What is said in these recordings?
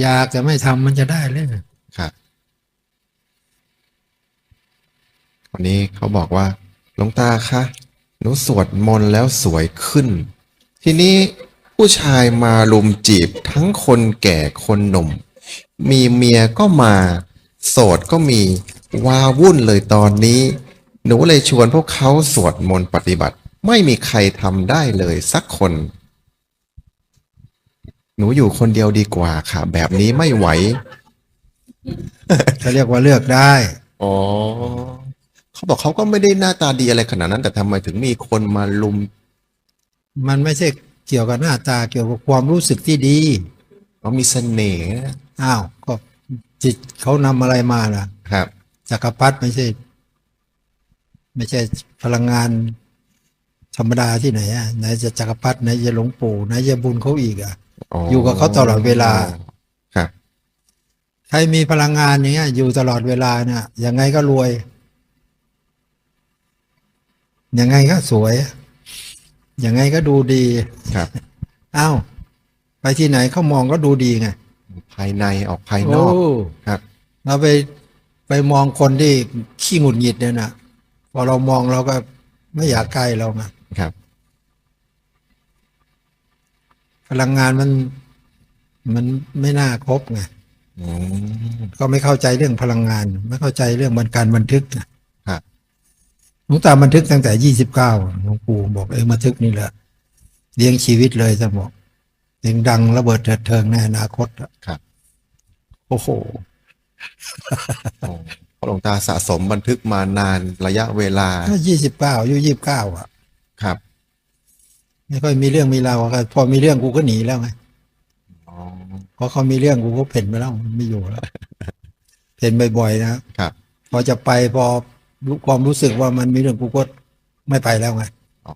อยากจะไม่ทำมันจะได้เลยครับวันนี้เขาบอกว่าหลวงตาคะหนูสวดมนต์แล้วสวยขึ้น ทีนี้ผู้ชายมาลุมจีบทั้งคนแก่คนหนุ่ม มีเมียก็มา โสดก็มีวาวุ่นเลยตอนนี้ หนูเลยชวนพวกเขาสวดมนต์ปฏิบัติ ไม่มีใครทำได้เลยสักคน หนูอยู่คนเดียวดีกว่าค่ะ แบบนี้ไม่ไหว เขาเรียกว่าเลือกได้ อ๋อ เขาบอกเขาก็ไม่ได้หน้าตาดีอะไรขนาดนั้น แต่ทำไมถึงมีคนมาลุมมันไม่ใช่เกี่ยวกับหน้าตาเกี่ยวกับความรู้สึกที่ดีเขามีเสน่ห์นะอ้าวก็จิตเขานำอะไรมาล่ะครับ จักรพรรดิไม่ใช่ ไม่ใช่พลังงาน ธรรมดาที่ไหนอะไหนจะจักรพรรดิไหนจะหลวงปู่ไหนจะบุญเขาอีกอะ อยู่กับเขาตลอดเวลาครับ ใครมีพลังงานอย่างเงี้ย อยู่ตลอดเวลาเนี่ยยังไงก็รวยยังไงก็สวยยังไงก็ดูดีครับอ้าวไปที่ไหนเขามองก็ดูดีไงภายในออกภายนอกโครับเราไปไปมองคนที่ขี้หงุดหงิดเนี่ยนะพอเรามองเราก็ไม่อยากใกล้เราไงครับ พลังงานมันมันไม่น่าครบไงอืมก็ไม่เข้าใจเรื่องพลังงาน ไม่เข้าใจเรื่องบันการบันทึกนะครับหลวงตาบันทึกตั้งแต่ยี่สิบเก้าหลวงปู่บอกเองบันทึกนี่แหละเลี้ยงชีวิตเลยจะบอกเสียงดังระเบิดเถิดเทิงในอนาคตอะครับ โอ้โหโอ้เพราะหลวงตาสะสมบันทึกมานานระยะเวลาก็ยี่สิบเก้าอายุยี่สิบเก้าอะครับ ไม่ค่อยมีเรื่องมีราวก็พอมีเรื่องกูก็หนีแล้วไงอ๋อเพราะเขามีเรื่องกูก็เพ่นไปแล้วไม่อยู่แล้วเพ่นบ่อยๆนะครับ พอจะไปพอรู้ความรู้สึกว่ามันมีเรื่องกูก็ไม่ไปแล้วไงอ๋อ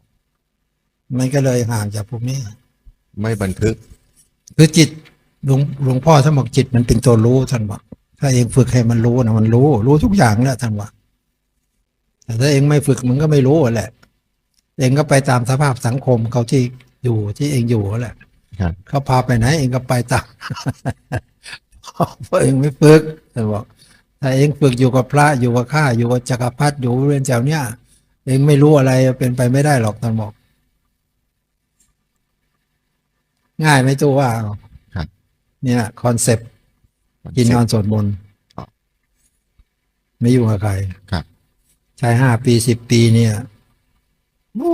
มันก็เลยห่างจากพวกนี้ ไม่บันทึก คือจิตหลวงหลวงพ่อท่านบอกจิตมันเป็นตัวรู้ท่านบอกถ้าเองฝึกให้มันรู้นะมันรู้ รู้ทุกอย่างแหละท่านว่าแต่ถ้าเองไม่ฝึกมันก็ไม่รู้แหละ เองก็ไปตามสภาพสังคมเขาที่อยู่ที่เองอยู่แหละครับเขาพาไปไหนเองก็ไปตามเพราะเองไม่ฝึกท่านบอกถ้าเองฝึกอยู่กับพระอยู่กับข้าอยู่กับจักรพรรดิอยู่บริเวณแถวเนี้ยเองไม่รู้อะไรเป็นไปไม่ได้หรอกท่านบอก ง่ายไหมตัวว่าครับเนี่ยคอนเซปต์กินนอนสวดมนต์ครับไม่ยุ่งกับใครครับ ใช้ห้าปีสิบปีเนี่ยโอ้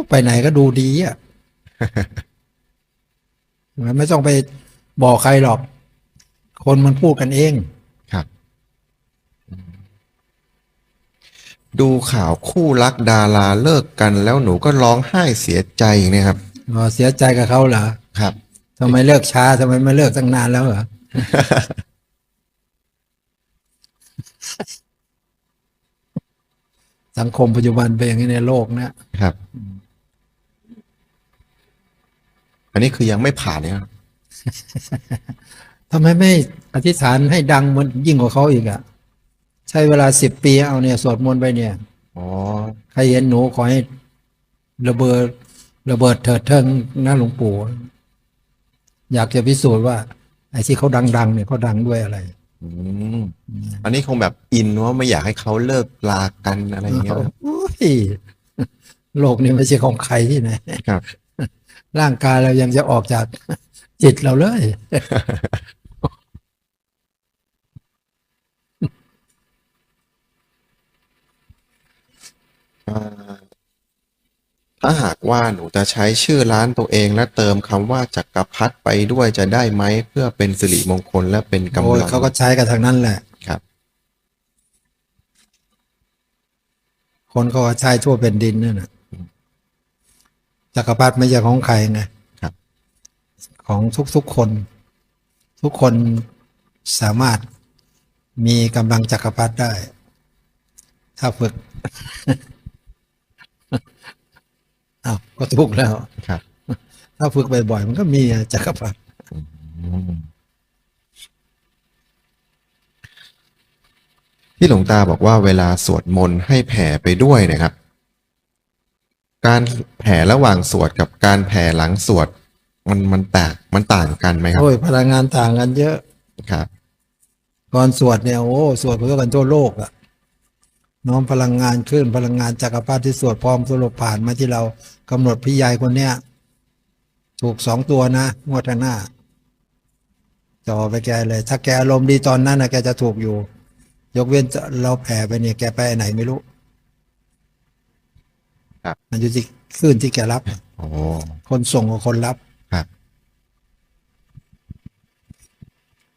ไปไหนก็ดูดีอะมันไม่ต้องไปบอกใครหรอก คนมันพูดกันเองครับอืมดูข่าวคู่รักดาราเลิกกัน แล้วหนูก็ร้องไห้เสียใจเนี่ยครับอ๋อเสียใจกับเขาเหรอครับทำไมเลิกช้าทำไมไม่เลิกตั้งนานแล้วเหรอ สังคมปัจจุบันเป็นอย่างนี้ในโลกนะครับ อันนี้คือยังไม่ผ่านเนี่ยครับทำไมไม่อธิษฐานให้ดังเหมันยิ่งกว่าเขาอีกอะใช้เวลาสิบปีเอาเนี่ยสวดมนต์ไปเนี่ยอ๋อใครเห็นหนูขอให้ระเบิดระเบิดเถิดเทิงนะหลวงปู่ อยากจะพิสูจน์ว่าไอ้ที่เขาดัง ๆ เนี่ยเขาดังด้วยอะไร อืมอันนี้คงแบบอินว่าไม่อยากให้เขาเลิกลากันอะไรอย่างเงี้ยครับโอ้ยโลกนี้ไม่ใช่ของใครที่ไหนครับ ร่างกายเรายังจะออกจากจิตเราเลย อ่า ถ้าหากว่าหนูจะใช้ชื่อร้านตัวเองและเติมคำว่าจักรพรรดิไปด้วยจะได้ไหมเพื่อเป็นสิริมงคลและเป็นกำโอ้ยลังเขาก็ใช้กันทางนั้นแหละ ครับ คนเขาก็ใช้ทั่วเป็นดินนั่นน่ะจักรพรรดิไม่ใช่ของใครไงครับ ของทุกๆคน ทุกคนสามารถมีกำลังจักรพรรดิได้ ถ้าฝึก อ้าวก็ถูกแล้วครับ ถ้าฝึกบ่อยๆมันก็มีจักรพรรดิอืมที่หลวงตาบอกว่าเวลาสวดมนต์ให้แผ่ไปด้วยนะครับ การแผ่ระหว่างสวดกับการแผ่หลังสวด มันมันแตกมันต่างกันไหมครับโอ้ยพลังงานต่างกันเยอะครับ ก่อนสวดเนี่ยโอ้สวดเพื่อกันทั่วโลกอะ น้อมพลังงานขึ้นพลังงานจักรพรรดิที่สวดพร้อมสรุปผ่านมาที่เรากำหนดพี่ใหญ่คนเนี้ยถูกสองตัวนะงวดข้างหน้าจ่อไปแกเลย ถ้าแกอารมณ์ดีตอนนั้นนะแกจะถูกอยู่ ยกเว้นจะเราแผ่ไปเนี่ยแกไปไหนไม่รู้ครับมันอยู่ที่ขึ้นที่แกรับโอ้คนส่งกับคนรับครับ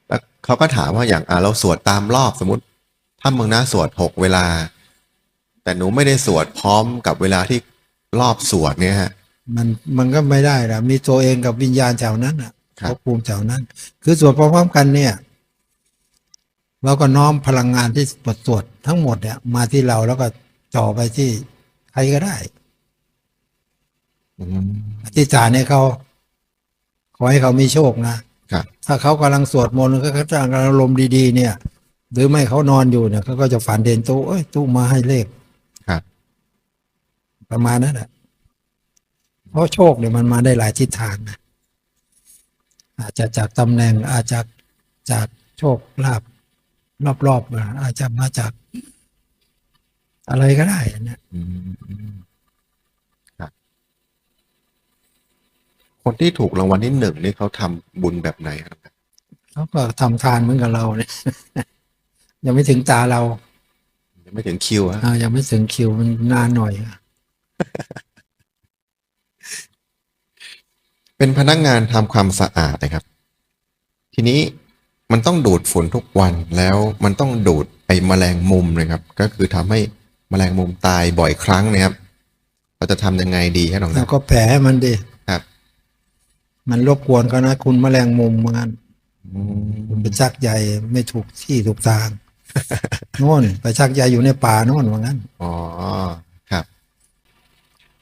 แล้วเขาก็ถามว่าอย่างอะเราสวดตามรอบสมมติถ้ามึงนะสวดหกเวลา แต่หนูไม่ได้สวดพร้อมกับเวลาที่รอบสวดเนี่ยฮะ มันมันก็ไม่ได้ละมีตัวเองกับวิญญาณแถวนั้นอะครับภพภูมิแถวนั้น คือสวดพร้อมๆกันเนี่ยเราก็น้อมพลังงานที่บทสวดทั้งหมดเนี่ย มาที่เราแล้วก็จ่อไปที่ใครก็ได้อืมอธิษฐานให้เขาขอให้เขามีโชคนะครับถ้าเขากำลังสวดมนต์ก็เขาจะอารมณ์ดีๆ เนี่ย หรือไม่เขานอนอยู่เนี่ยเขาก็จะฝันเด่นตู้เอ้ยตู้มาให้เลขครับ ประมาณนั้นแหละเพราะโชคเนี่ยมันมาได้หลายทิศทางนะอาจจะจากตำแหน่งอาจจะจากโชคลาภรอบๆมาอาจจะมาจากอะไรก็ได้นะอืมครับคนที่ถูกรางวัลที่หนึ่งนี่เขาทำบุญแบบไหนครับเขาก็ทำทานเหมือนกับเราเนี่ยยังไม่ถึงตาเรา ยังไม่ถึงคิวฮะอ่ายังไม่ถึงคิวมันนานหน่อย เป็นพนักงานทำความสะอาดนะครับ ทีนี้มันต้องดูดฝุ่นทุกวันแล้วมันต้องดูดไอ้แมลงมุมนะครับ ก็คือทำให้แมลงมุมตายบ่อยครั้งนะครับ เราจะทำยังไงดีครับน้องแล้วนะก็แผลให้มันดิครับมันรบกวนเขานะคุณแมลงมุมเหมือนกันอืมไปชักใยไม่ถูกที่ถูกทางโน่นไปชักใยอยู่ในป่าโน่นว่างั้น อ๋อครับ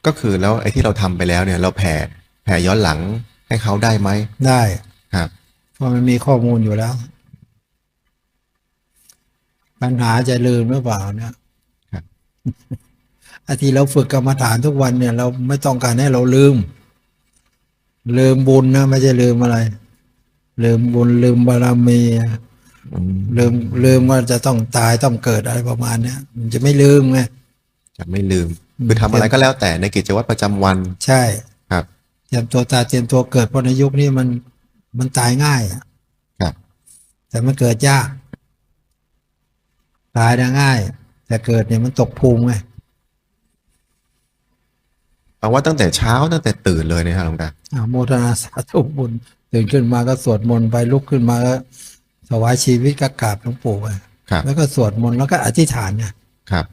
ก็คือแล้วไอ้ที่เราทำไปแล้วเนี่ยเราแผ่แผ่ย้อนหลังให้เขาได้ไหมได้ครับเพราะมันมีข้อมูลอยู่แล้ว ปัญหาจะลืมหรือเปล่าเนี่ยครับไอ้ที่เราฝึกกรรมฐานทุกวันเนี่ย เราไม่ต้องการให้เราลืม ลืมบุญนะไม่ใช่ลืมอะไร ลืมบุญลืมบารมีอืมลืมลืมว่าจะต้องตายต้องเกิดอะไรประมาณเนี้ยมันจะไม่ลืมไงจะไม่ลืม คือทำอะไรก็แล้วแต่ในกิจวัตรประจำวัน ใช่ครับเตรียมตัวตายเตรียมตัวเกิดเพราะในยุคนี้มันมันตายง่ายอะครับ แต่มันเกิดยาก ตายได้ง่าย แต่เกิดเนี่ยมันตกภูมิไงเอาว่าตั้งแต่เช้าตั้งแต่ตื่นเลยนะครับหลวงตาอ่าโมทนาสาธุบุญตื่นขึ้นมาก็สวดมนต์ไปลุกขึ้นมาก็ถวายชีวิตก็กราบหลวงปู่ไปครับแล้วก็สวดมนต์แล้วก็อธิษฐานเนี่ยครับ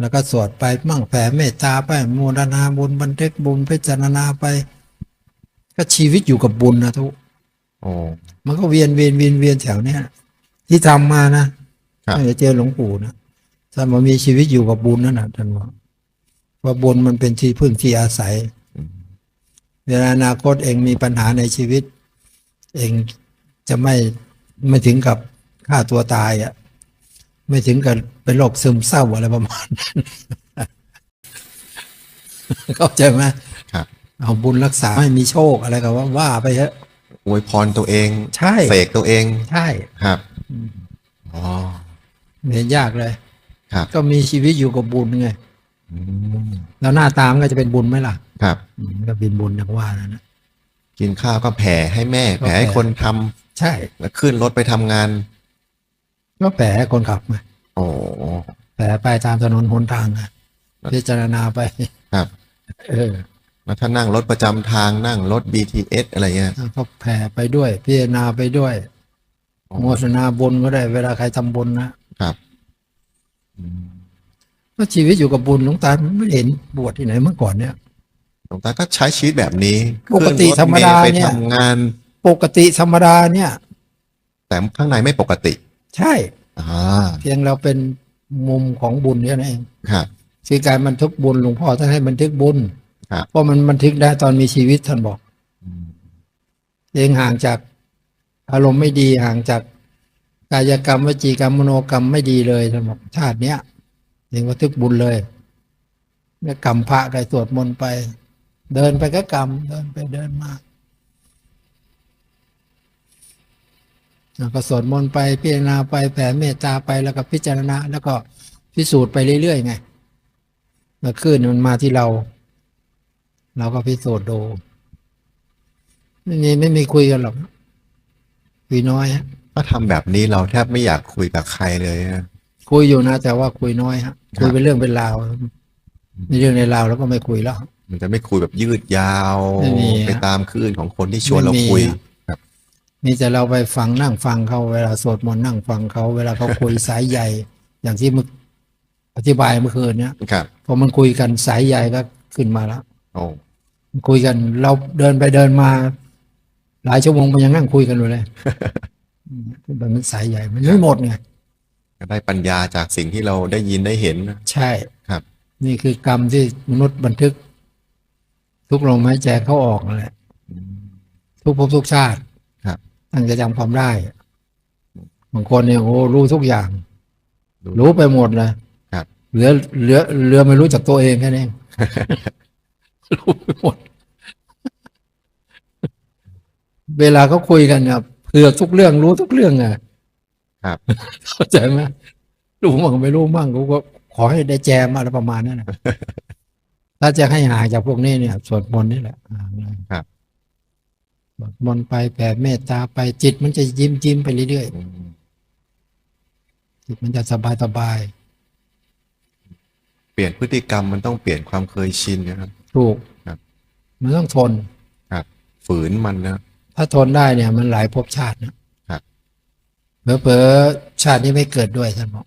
แล้วก็สวดไปมั่งแผ่เมตตาไปโมทนาบุญบันทึกบุญพิจารณาไป ก็ชีวิตอยู่กับบุญนะทุกโอ้มันก็เวียนเวียนเวียนเวียนแถวเนี้ยที่ทำมานะครับตั้งแต่เจอหลวงปู่นะท่านมามีชีวิตอยู่กับบุญนั่นนะท่านว่าว่าบุญมันเป็นที่พึ่งที่อาศัยอืมเวลาอนาคตเองมีปัญหาในชีวิต เองจะไม่ไม่ถึงกับฆ่าตัวตายอะ ไม่ถึงกับเป็นโรคซึมเศร้าอะไรประมาณนั้นเข้าใจไหมครับ เอาบุญรักษาให้มีโชคอะไรก็ว่าว่าไปเถอะอวยพรตัวเอง ใช่เสกตัวเอง ใช่ครับอ๋อไม่เห็นยากเลยครับ ก็มีชีวิตอยู่กับบุญไงอืมแล้วหน้าตามนก็จะเป็นบุญไหมล่ะ ครับอืมก็เป็นบุญอย่างว่านะนะกินข้าวก็แผ่ให้แม่ก็แผ่ให้แผ่คนทำใช่ แล้วขึ้นรถไปทำงาน ก็แผลให้คนขับไงโอ้แผลไปตามถนนหนทางไงพิจารณาไปครับ เออแล้วถ้านั่งรถประจำทางนั่งรถ BTS อะไรเงี้ยแล้วก็แผ่ไปด้วย พิจารณาไปด้วยอ๋อโมทนาบุญก็ได้ เวลาใครทำบุญนะครับอืมก็ชีวิตอยู่กับบุญหลวงตาไม่เห็นบวชที่ไหนเมื่อก่อนเนี่ยหลวงตาก็ใช้ชีวิตแบบนี้ปกติขึ้นถธรรมดาเล์ไปเนี่ยทำงาน ปกติธรรมดาเนี่ย แต่ข้างในไม่ปกติ ใช่อ่าเพียงเราเป็นมุมของบุญแค่นั้นเองครับคือการบันทึกบุญหลวงพ่อท่านให้บันทึกบุญครับเพราะมันบันทึกได้ตอนมีชีวิตท่านบอกอืมเองห่างจากอารมณ์ไม่ดีห่างจากกายกรรมวจีกรรมมโนกรรมไม่ดีเลยท่านบอกชาติเนี้ยเองบันทึกบุญเลยเนี่ยกรรมพระได้สวดมนต์ไป เดินไปก็กรรมเดินไปเดินมา แล้วก็สวดมนต์ไปพิจารณาไปแผ่เมตตาไปแล้วก็พิจารณา แล้วก็พิสูจน์ไปเรื่อยๆไงแล้วขึ้นมันมาที่เรา เราก็พิสูจน์ดูไม่มีไม่มีคุยกันหรอกคุยน้อยฮะถ้าทำแบบนี้เราแทบไม่อยากคุยกับใครเลยนะคุยอยู่นะแต่ว่าคุยน้อยฮะครับคุยเป็นเรื่องเป็นราวในเรื่องในราวแล้วก็ไม่คุยแล้ว มันจะไม่คุยแบบยืดยาวไม่มีไปตามคลื่นของคนที่ชวนเราไม่มีคุย อะมีแต่เราไปฟังนั่งฟังเขาเวลาสวดมนต์นั่งฟังเขาเวลาเขาคุยสายใหญ่ อย่างที่มึกอธิบายเมื่อคืนเนี้ยครับพอมันคุยกันสายใหญ่ก็ขึ้นมาแล้วโอ้คุยกันเราเดินไปเดินมา หลายชั่วโมงมันยังนั่งคุยกันอยู่เลยอืมมันสายใหญ่มันไม่หมดไงก็ได้ปัญญาจากสิ่งที่เราได้ยินได้เห็นนะใช่ครับ นี่คือกรรมที่มนุษย์บันทึก ทุกลมหายใจเข้าออกนั่นแหละอืมทุกภพทุกชาติ ครับตั้งจะจำความได้บางคนเนี่ยโอ้รู้ทุกอย่างดูรู้ไปหมดเลยครับเหลือเหลือเหลือไม่รู้จักตัวเองแค่นั้นเองรู้ไปหมด เวลาเขาคุยกันเนี่ยเผื่อทุกเรื่องรู้ทุกเรื่องอะครับเข้าใจไหมรู้มั่งไม่รู้มั่งกูก็ขอให้ได้แจมอะไรประมาณนั้นนะถ้าจะให้ห่างจากพวกนี้เนี่ยสวดมนต์นี่แหละห่างเลยครับสวด มนต์ไปแผ่เมตตาไปจิตมันจะยิ้มยิ้มไปเรื่อยอืมๆจิตมันจะสบายสบายเปลี่ยนพฤติกรรมมันต้องเปลี่ยนความเคยชินนะครับ ถูกครับมันต้องทนครับ ฝืนมันนะถ้าทนได้เนี่ย มันหลายภพชาตินะครับเผลอๆชาตินี้ไม่เกิดด้วยท่านบอก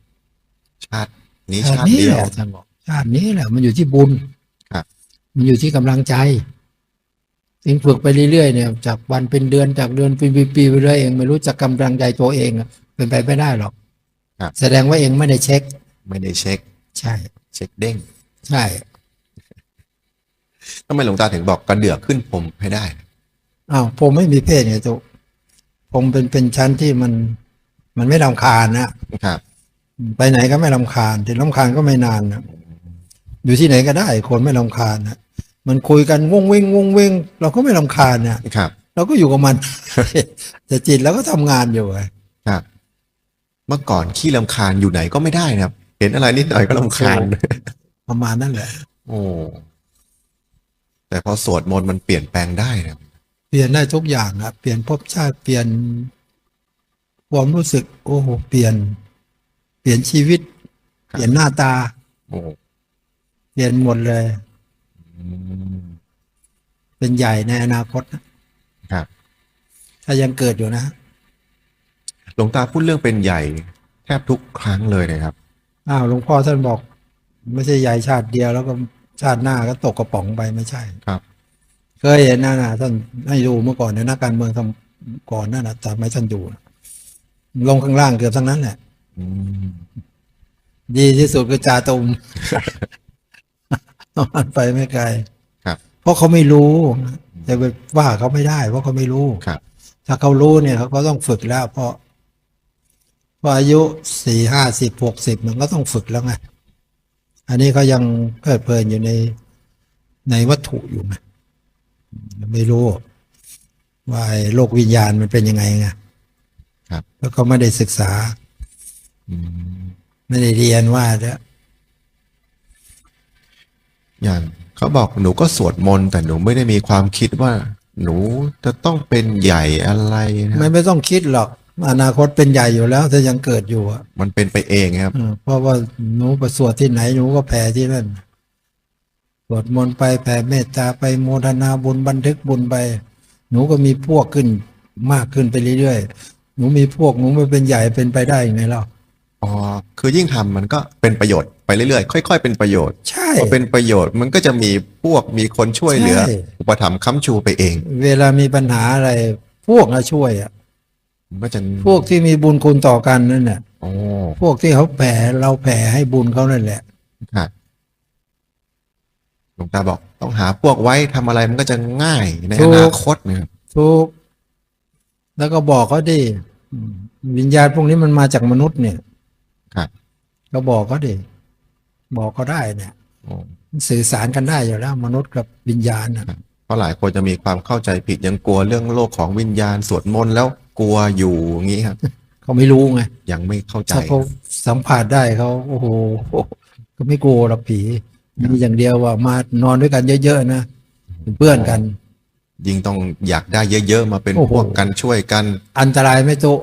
ชาตินี้ชาชาติตินี้เดีแหยวละท่านบอกชาตินี้แหละมันอยู่ที่บุญครับ มันอยู่ที่กำลังใจ ยิ่งฝึกไปเรื่อยๆเนี่ยจากวันเป็นเดือนจากเดือนเป็นปีๆไปเรื่อยเองไม่รู้จักกำลังใจตัวเองอะเป็นไปไม่ได้หรอกครับแสดงว่าเองไม่ได้เช็ค ไม่ได้เช็ค ใช่ เช็คเด้ง ใช่ทำไมหลวงตาถึงบอกกระเดือกขึ้นผมให้ได้อ้าวผมไม่มีเพศไงตัวผมเป็นเป็นชั้นที่มันมันไม่ลำคาญนะครับ ไปไหนก็ไม่ลำคาญถึงลำคาญก็ไม่นานนะอยู่ที่ไหนก็ได้ คนไม่ลำคาญนะ มันคุยกันวงเวงวงเวงเราก็ไม่ลำคาญนะครับ เราก็อยู่กับมัน แต่จิตเราก็ทำงานอยู่ไงครับ เมื่อก่อนขี้ลำคาญอยู่ไหนก็ไม่ได้นะครับ เห็นอะไรนิดหน่อยก็ลำคาญประมาณนั้นแหละ โอ้แต่พอสวดมนต์มันเปลี่ยนแปลงได้นะเปลี่ยนได้ทุกอย่างอะเปลี่ยนภพชาติเปลี่ยนความรู้สึก โอ้โหเปลี่ยน เปลี่ยนชีวิต เปลี่ยนหน้าตาโอ้เปลี่ยนหมดเลยอืม เป็นใหญ่ในอนาคตนะครับ ถ้ายังเกิดอยู่นะ หลวงตาพูดเรื่องเป็นใหญ่แทบทุกครั้งเลยนะครับ อ้าวหลวงพ่อท่านบอก ไม่ใช่ใหญ่ชาติเดียวแล้วก็ชาติหน้าก็ตกกระป๋องไปไม่ใช่ครับ เคยเห็นนะนะท่านให้ดูเมื่อก่อนในยนักการเมืองทำก่อนนั่นนะแต่ไม่ท่านอยู่นะลงข้างล่างเกือบทั้งนั้นแหละอืมดีที่สุดคือจาตุม มันไปไม่ไกลครับ เพราะเขาไม่รู้จะไปว่าเขาไม่ได้ เพราะเขาไม่รู้ครับ ถ้าเขารู้เนี่ยเขาก็ต้องฝึกแล้ว เพราะเพราะอายุสี่ห้าสิบหกสิบมันก็ต้องฝึกแล้วไงอันนี้เขายังเพลิดเพลินอยู่ในในวัตถุอยู่ไงไม่รู้ว่าไอ้โลกวิญญาณมันเป็นยังไงไงครับ แล้วก็ไม่ได้ศึกษาอืมไม่ได้เรียนว่าเนี่ย อย่างเขาบอกหนูก็สวดมนต์แต่หนูไม่ได้มีความคิดว่า หนูจะต้องเป็นใหญ่อะไรนะไม่ไม่ต้องคิดหรอก อนาคตเป็นใหญ่อยู่แล้วถ้ายังเกิดอยู่อะมันเป็นไปเองครับ เออเพราะว่าหนูประสวดที่ไหนหนูก็แผ่ที่นั่นสวดมนต์ไปแผ่เมตตาไปโมทนาบุญบันทึกบุญไป หนูก็มีพวกขึ้นมากขึ้นไปเรื่อยๆ หนูมีพวกหนูไม่เป็นใหญ่เป็นไปได้ยังไงเล่า อ๋อคือยิ่งทำมันก็เป็นประโยชน์ไปเรื่อยๆ ค่อย ๆ เป็นประโยชน์ใช่พอเป็นประโยชน์มันก็จะมีพวกมีคนช่วยเหลือใช่อุปถัมภ์ค้ำชูไปเอง เวลามีปัญหาอะไร พวกมาช่วยอะมันก็จะพวกที่มีบุญคุณต่อกันนั่นน่ะโอ้พวกที่เขาแผ่เราแผ่ให้บุญเขานั่นแหละครับหลวงตาบอกต้องหาพวกไว้ทำอะไรมันก็จะง่ายในถูอกนาคตนะครับทุกแล้วก็บอกเขาดิอืมวิญญาณพวกนี้มันมาจากมนุษย์เนี่ย ครับก็บอกเขาดิบอกเขาได้เนี่ยโอ้สื่อสารกันได้อยู่แล้ว มนุษย์กับวิญญาณน่ะครับราะหลายคนจะมีความเข้าใจผิดยังกลัวเรื่องโลกของวิญญาณสวดมนต์แล้วกลัวอยู่อย่างนี้ครับเขาไม่รู้ไงยังไม่เข้าใจถ้าเขาสัมผัสได้เขาโอ้โหก็ไม่กลัวหรอกผีมีอย่างเดียวว่ามานอนด้วยกันเยอะๆนะเป็นเพื่อนกัน ยิ่งต้องอยากได้เยอะๆมาเป็นโอ้โหพวกกันช่วยกัน อันตรายไม่โตะ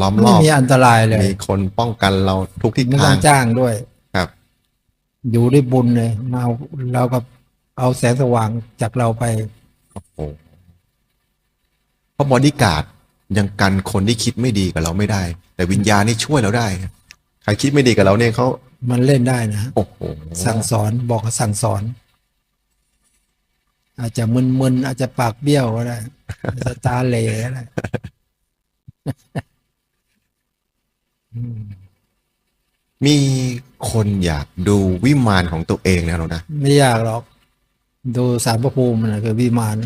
ล้อมรไม่อบมีอันตรายเลยมีคนป้องกันเราทุกทิศไม่ต้ทาองง จ้างด้วยครับ อยู่ด้วยบุญเลยมาเอาเรากับเอาแสงสว่างจากเราไป โอ้โหเพราะบอดี้การ์ดยังกันคนที่คิดไม่ดีกับเราไม่ได้ แต่วิญญาณนี่ช่วยเราได้ครับใครคิดไม่ดีกับเราเนี่ยเขามันเล่นได้นะโอ้โหสั่งสอนบอกเขาสั่งสอน อาจจะมึนๆอาจจะปากเบี้ยวก็ได้อาจจะตาเหล่ก็ได้อื มมีคนอยากดูวิมานของตัวเองนะหลวงตาไม่ยากหรอก ดูสารพระภูมินะคือวิมาน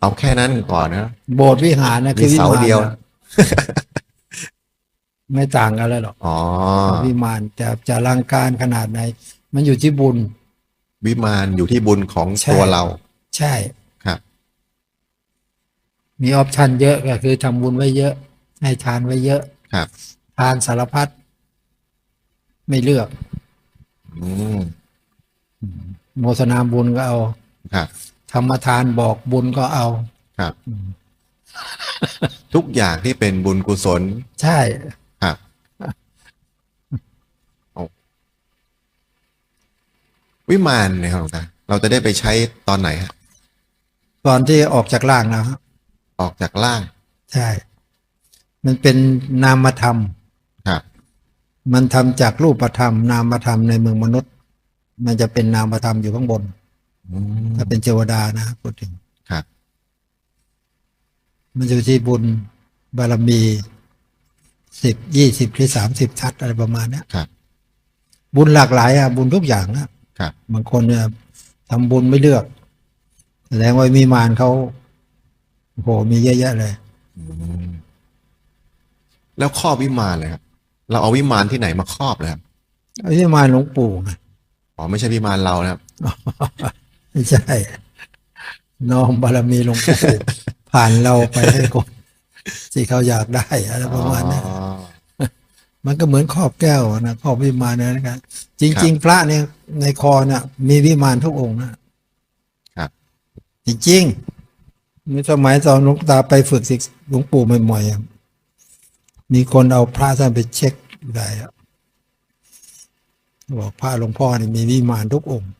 เอาแค่นั้นก่อนนะโบสถ์วิหารนะคือมีวิเสามานเดียว นะไม่ต่างกันเลยหรอกอ๋อ วิมานแต่จะอลังการขนาดไหน มันอยู่ที่บุญ วิมานอยู่ที่บุญของใช่ ตัวเราใช่ ครับ มีออปชันเยอะก็คือทำบุญไว้เยอะ ให้ทานไว้เยอะ ครับ ทานสารพัดไม่เลือกอืมโมทนาบุญก็เอา ครับ ธรรมทานบอกบุญก็เอา ครับ ทุกอย่างที่เป็นบุญกุศล ใช่ครับเอาวิมานเนี่ยครับหลวงตาเราจะได้ไปใช้ตอนไหนฮะตอนที่ออกจากร่างแล้วครับออกจากล่าง ใช่ มันเป็นนามธรรมครับ มันทำจากรูปธรรม นามธรรมในเมืองมนุษย์ มันจะเป็นนามธรรมอยู่ข้างบนอืมถ้าเป็นเทวดานะพูดถึงครับ มันอยู่ที่บุญบารมีสิบยี่สิบหรือสามสิบทัศอะไรประมาณเนี้ยครับ บุญหลากหลายอะบุญทุกอย่างนะครับบางคนเนี่ยทำบุญไม่เลือกแสดงว่ามีมารเขาโอ้โหมีเยอะแยะเลยอืม แล้วครอบวิมานเลยครับเราเอาวิมานที่ไหนมาครอบเลยครับไอ้ที่มารหลวงปู่ไงอ๋อไม่ใช่วิมานเรานะครับไม่ใช่น้อมบารมีหลวงปู่ผ่านเราไปให้คนที่เขาอยากได้อะไรประมาณนั้นอ๋อมันก็เหมือนครอบแก้วนะครอบวิมานนะนะครับจริง ๆ พระเนี่ยในคอเนี่ยมีวิมานทุกองค์นะครับ จริงๆในสมัยตอนหลวงตาไปฝึกศิษย์หลวงปู่ใหม่ๆอะ มีคนเอาพระท่านไปเช็คได้อะบอกพระหลวงพ่อนี่มีวิมานทุกองค์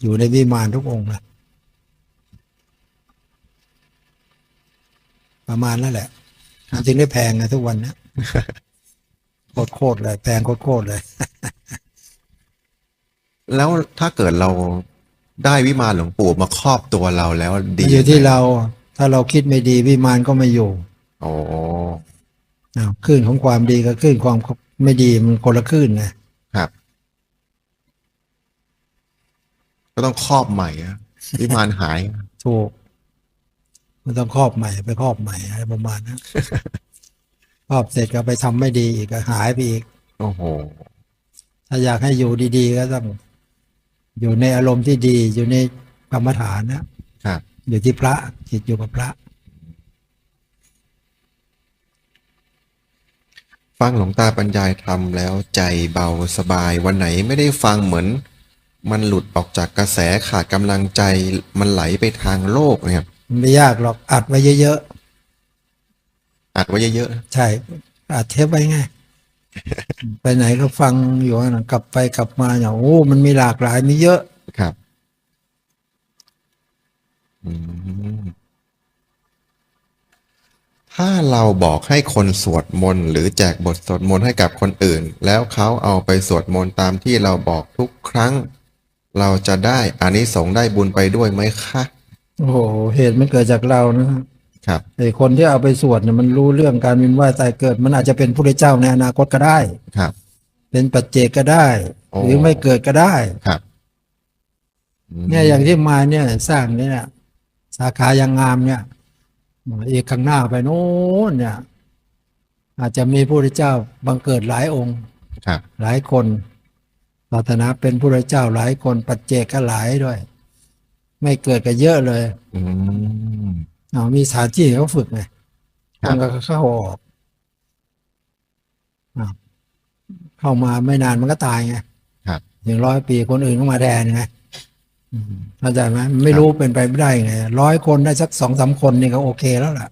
อยู่ในวิมานทุกองค์นะประมาณนั่นแหละมันจึงได้แพงนะทุกวันเนี้ยโคตรๆเลยแพงโคตรๆเลย แล้วถ้าเกิดเราได้วิมานหลวงปู่มาครอบตัวเราแล้วดีมันอยู่ที่เรา ถ้าเราคิดไม่ดีวิมานก็ไม่อยู่ โอ้อ้าวคลื่นของความดีกับคลื่นความไม่ดีมันคนละคลื่นไงครับ ก็ต้องครอบใหม่อะวิมานหายถูกมันต้องครอบใหม่ไปครอบใหม่อะไรประมาณนั้นครอบเสร็จก็ไปทำไม่ดีอีกก็หายไปอีกโอ้โหถ้าอยากให้อยู่ดีๆ ก็ต้อง อยู่ในอารมณ์ที่ดี อยู่ในกรรมฐานนะครับอยู่ที่พระจิตอยู่กับพระ ฟังหลวงตาบรรยายธรรมแล้วใจเบาสบายวันไหนไม่ได้ฟังเหมือน มันหลุดออกจากกระแสขาดกำลังใจมันไหลไปทางโลกนะครับมันไม่ยากหรอกอัดไว้เยอะอัดไว้เยอะๆนะๆใช่อัดเทปไว้ไงไปไหนก็ฟังอยู่นะกลับไปกลับมาเนี่ยโอ้ มันมีหลากหลายมีเยอะครับ อืม ถ้าเราบอกให้คนสวดมนต์หรือแจกบทสวดมนต์ให้กับคนอื่น แล้วเขาเอาไปสวดมนต์ตามที่เราบอกทุกครั้ง เราจะได้อานิสงส์ได้บุญไปด้วยไหมคะโอ้โหเหตุมันเกิดจากเรานะครับครับไอ้คนที่เอาไปสวดเนี่ยมันรู้เรื่องการวินว่ายตายเกิด มันอาจจะเป็นพระเจ้าในอนาคตก็ได้ครับ เป็นปัจเจกก็ได้โอ้หรือไม่เกิดก็ได้ครับมเนี่ยอย่างที่มาเนี่ยสร้างเนี่ยสาขายังงามเนี่ย อีกข้างหน้าไปโน้นเนี่ย อาจจะมีพระพุทธเจ้าบังเกิดหลายองค์ครับหลายคนศาสนาเป็นพระพุทธเจ้าหลายคน ปัจเจกก็หลายด้วย ไม่เกิดกันเยอะเลยอืมเอามีสถานที่ให้เขาฝึกไงคครับนก็เข้าออกอ้าวเข้ามาไม่นานมันก็ตายไงครับถึงร้อยปีคนอื่นก็มาแทนไงอืม เข้าใจไหมไม่รู้เป็นไปไม่ได้ไงร้อยคนได้สักสองสามคนนี่ก็โอเคแล้วล่ะ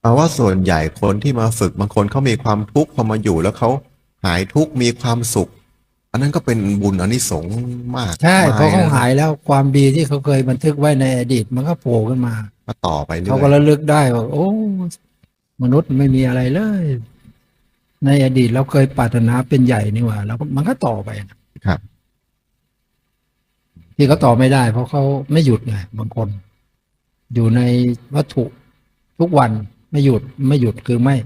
แปลว่าส่วนใหญ่คนที่มาฝึกบางคนเขามีความทุกข์พอมาอยู่แล้วเขาหายทุกข์มีความสุข อันนั้นก็เป็นบุญอันนี้สงส์มากใช่เพราะเขามกนะหายแล้วความดีที่เขาเคยบันทึกไว้ในอดีต มันก็โผล่ขึ้นมาก็ต่อไปเรื่เขาอก็ยระลึกได้ว่าโอ้ มนุษย์ไม่มีอะไรเลย ในอดีตเราเคยปรารถนาเป็นใหญ่นี่หว่า แล้วก็มันก็ต่อไปนะครับ ที่เขาต่อไม่ได้ เพราะเขาไม่หยุดไงบางคน อยู่ในวัตถุทุกวันไม่หยุดไม่หยุดคือไม่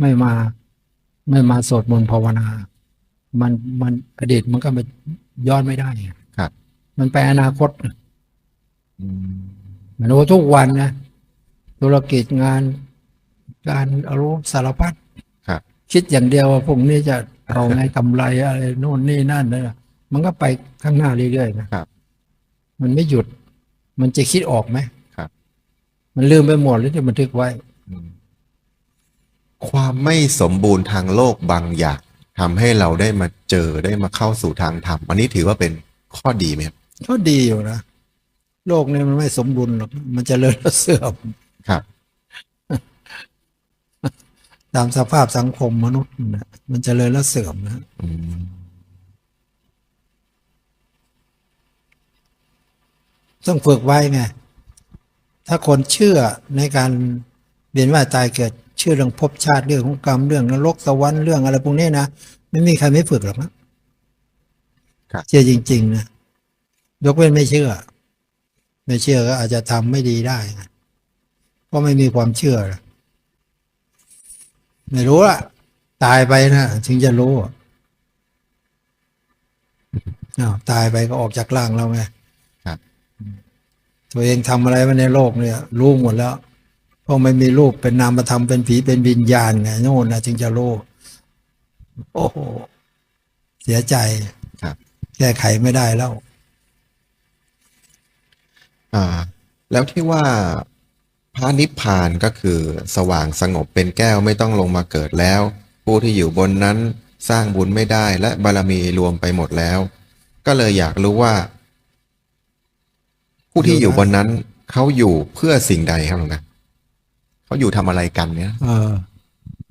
ไม่มา ไม่มาสวดมนต์ภาวนา มันมันอดีตมันก็ไปย้อนไม่ได้ไงครับ มันไปอนาคตอืมมันโอ้ทุกวันนะธุรกิจงาน การอารมณ์สารพัดครับ คิดอย่างเดียวว่าพวกนี้จะเอาไงกำไรอะไรโน่นนี่นั่นนะมันก็ไปข้างหน้าเรื่อยๆนะครับ มันไม่หยุด มันจะคิดออกไหมครับ มันลืมไปหมดแล้วที่บันทึกไว้อืมความไม่สมบูรณ์ทางโลกบางอย่างทำให้เราได้มาเจอได้มาเข้าสู่ทางธรรมอันนี้ถือว่าเป็นข้อดีไหมครับก็ดีอยู่นะโลกนี้มันไม่สมบูรณ์หรอกมันจะเลิศเสื่อมครับตามสภาพสังคมมนุษย์นะมันจะเลิศและเสื่อมนะ อืม ต้องฝึกไว้ไงถ้าคนเชื่อในการเวียนว่ายตายเกิดเชื่อเรื่องภพชาติเรื่องของกรรมเรื่องนรกสวรรค์เรื่องอะไรพวกนี้นะไม่มีใครไม่ฝึกหรอกนะครับเชื่อจริง ๆ นะยกเว้นไม่เชื่อ ไม่เชื่อก็อาจจะทำไม่ดีได้นะเพราะไม่มีความเชื่อไม่รู้ละตายไปนะถึงจะรู้อะอ้าวตายไปก็ออกจากร่างเราไงครับ ตัวเองทำอะไรมาในโลกเนี่ย รู้หมดแล้วเพราะไม่มีรูปเป็นนามธรรมเป็นผีเป็นวิญญาณไงโน่นนะจึงจะรู้โอ้โหเสียใจครับ แก้ไขไม่ได้แล้ว อ่า แล้วที่ว่าพระนิพพานก็คือ สว่างสงบเป็นแก้วไม่ต้องลงมาเกิดแล้ว ผู้ที่อยู่บนนั้นสร้างบุญไม่ได้และบารมีรวมไปหมดแล้ว ก็เลยอยากรู้ว่า ผู้ที่อยู่บนนั้นเขาอยู่เพื่อสิ่งใดครับหลวงนะเขาอยู่ทำอะไรกันเนี่ยเออ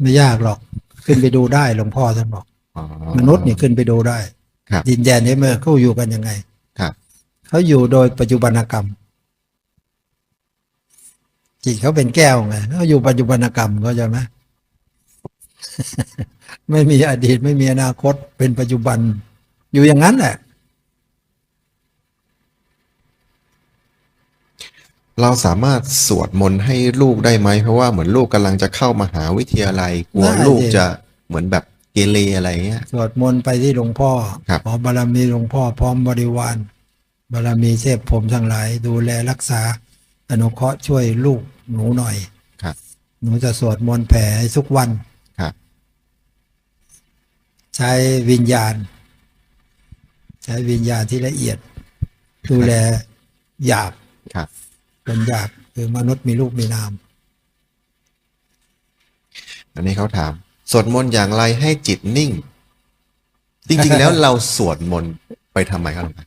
ไม่ยากหรอก ขึ้นไปดูได้หลวงพ่อท่านบอกอ๋อมนุษย์นี่ขึ้นไปดูได้ครับดินแดนนี้เมื่อเขาอยู่กันยังไงครับเขาอยู่โดยปัจจุบันกรรม จิตเขาเป็นแก้วไงเขาอยู่ปัจจุบันกรรมเขาใจไหมไม่มีอดีตไม่มีอนาคตเป็นปัจจุบัน อยู่อย่างนั้นแหละ เราสามารถสวดมนต์ให้ลูกได้ไหมเพราะว่าเหมือนลูกกำลังจะเข้ามหาวิทยาลัยกลัวได้ลูกดิจะเหมือนแบบเกเรอะไรเงี้ยสวดมนต์ไปที่หลวงพ่อครับขอบารมีหลวงพ่อพร้อมบริวารบารมีเทพผมทั้งหลาย ดูแลรักษา อนุเคราะห์ช่วยลูกหนูหน่อยครับ หนูจะสวดมนต์แผ่ให้ทุกวันครับ ใช้วิญญาณ ใช้วิญญาณที่ละเอียด ดูแลหยาบครับ คนหยาบคือมนุษย์มีรูปมีนาม อันนี้เขาถาม สวดมนต์อย่างไรให้จิตนิ่ง จริง ๆ แล้วเราสวดมนต์ไปทำไมครับหลวงตา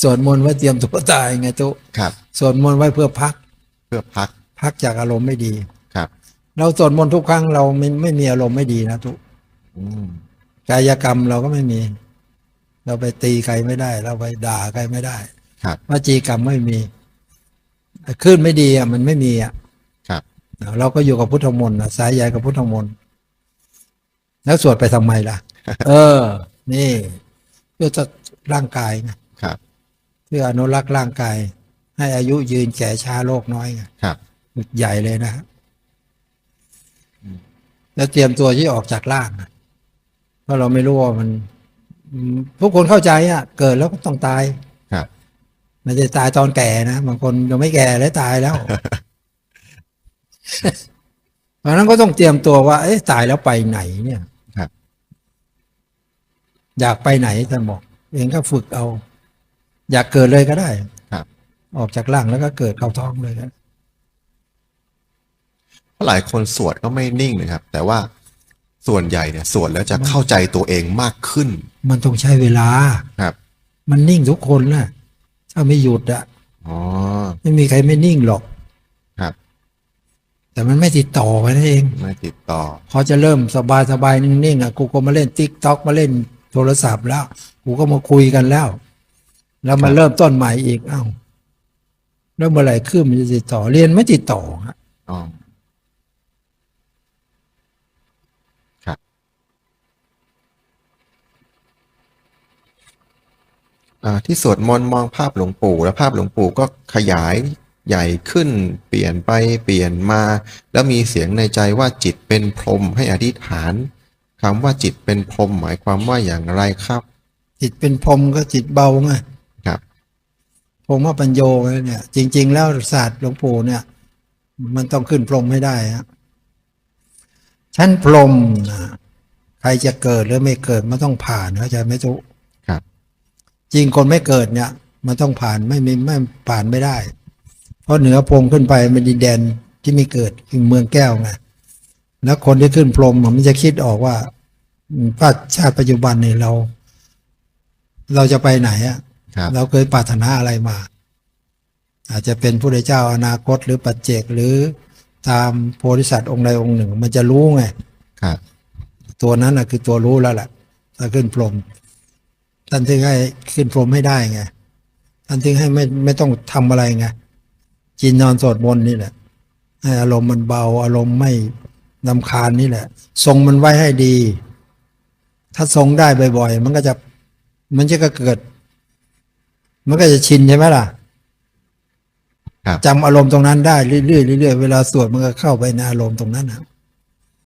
สวดมนต์ไว้เตรียมตัวตายไงตุครับสวดมนต์ไว้เพื่อพัก เพื่อพัก พักจากอารมณ์ไม่ดีครับ เราสวดมนต์ทุกครั้งเราไม่ไม่มีอารมณ์ไม่ดีนะทุกอืมกายกรรมเราก็ไม่มี เราไปตีใครไม่ได้ เราไปด่าใครไม่ได้ ครับวจีกรรมไม่มีขึ้นไม่ดีอะมันไม่มีอะครับเราก็อยู่กับพุทธมนต์น่ะสายใยกับพุทธมนต์แล้วสวดไปทำไมล่ะ เออ นี่เพื่อจะร่างกายไงครับ เพื่ออนุรักษ์ร่างกาย ให้อายุยืนแก่ช้าโรคน้อยไงครับใหญ่เลยนะแล้วเตรียมตัวที่ออกจากร่างนะเพราะเราไม่รู้ว่ามันอืมทุกคนเข้าใจอะ เกิดแล้วก็ต้องตาย ครับไม่ได้ตายตอนแก่นะบางคนยังไม่แก่แล้วตายแล้ว เพราะฉะนั้นก็ต้องเตรียมตัวว่า เอ๊ะตายแล้วไปไหนเนี่ยครับอยากไปไหนท่านบอกเองก็ฝึกเอา อยากเกิดเลยก็ได้ ครับ ออกจากร่างแล้วก็เกิดเข้าท้องเลยนะเพราะหลายคนสวดก็ไม่นิ่งนะครับ แต่ว่าส่วนใหญ่เนี่ยสวดแล้วจะเข้าใจตัวเองมากขึ้น มันต้องใช้เวลาครับ มันนิ่งทุกคนนะ ถ้าไม่หยุดอะอ๋อไม่มีใครไม่นิ่งหรอกครับ แต่มันไม่ติดต่อกันนเอง ไม่ติดต่อพอจะเริ่มสบายสบายๆนิ่งๆอะกูก็มาเล่นติ๊กต็อกมาเล่นโทรศัพท์แล้วกูก็มาคุยกันแล้ว แล้วมาครับเริ่มต้นใหม่อีกเอ้าแล้วเมื่อไหร่ขึ้นมันจะติดต่อเรียนไม่ติดต่อฮะ อ๋อครับ อ่า ที่สวดมนต์มองภาพหลวงปู่ แล้วภาพหลวงปู่ก็ขยายใหญ่ขึ้นเปลี่ยนไปเปลี่ยนมา แล้วมีเสียงในใจว่าจิตเป็นพรหมให้อธิษฐานคำว่าจิตเป็นพรหมหมายความว่าอย่างไรครับ จิตเป็นพรหมก็จิตเบาไงครับพรหมปัญโยไงเนี่ย จริง ๆ แล้วศาสตร์หลวงปู่เนี่ย มันต้องขึ้นพรหมให้ได้ฮะชั้นพรหมนะใครจะเกิดหรือไม่เกิดมันต้องผ่านเข้าใจไหมทุกครับ จริงคนไม่เกิดเนี่ย มันต้องผ่านไม่มีไม่ผ่านไม่ได้ เพราะเหนือพรหมขึ้นไปมันดินแดนที่ไม่เกิดคือเมืองแก้วไงแล้วคนที่ขึ้นพรหมมันจะคิดออกว่าอืมพระชาติปัจจุบันเนี่ยเรา เราจะไปไหนอะครับเราเคยปรารถนาอะไรมา อาจจะเป็นผู้ได้เจ้าอนาคตหรือปัจเจกหรือตามโพธิสัตว์องค์ใดองค์หนึ่ง มันจะรู้ไงครับตัวนั้นนะคือตัวรู้แล้วแหละถ้าขึ้นพรหม ท่านถึงให้ขึ้นพรหมให้ได้ไงท่านถึงให้ไม่ไม่ต้องทำอะไรไงกินนอนสวดมนต์นี่แหละให้อารมณ์มันเบา อารมณ์ไม่นำคาญนี่แหละ ทรงมันไว้ให้ดี ถ้าทรงได้บ่อยๆ มันก็จะมันจะก็เกิด มันก็จะชินใช่ไหมล่ะครับจำอารมณ์ตรงนั้นได้เรื่อยๆเรื่อยๆเวลาสวดมันก็เข้าไปในอารมณ์ตรงนั้นนะ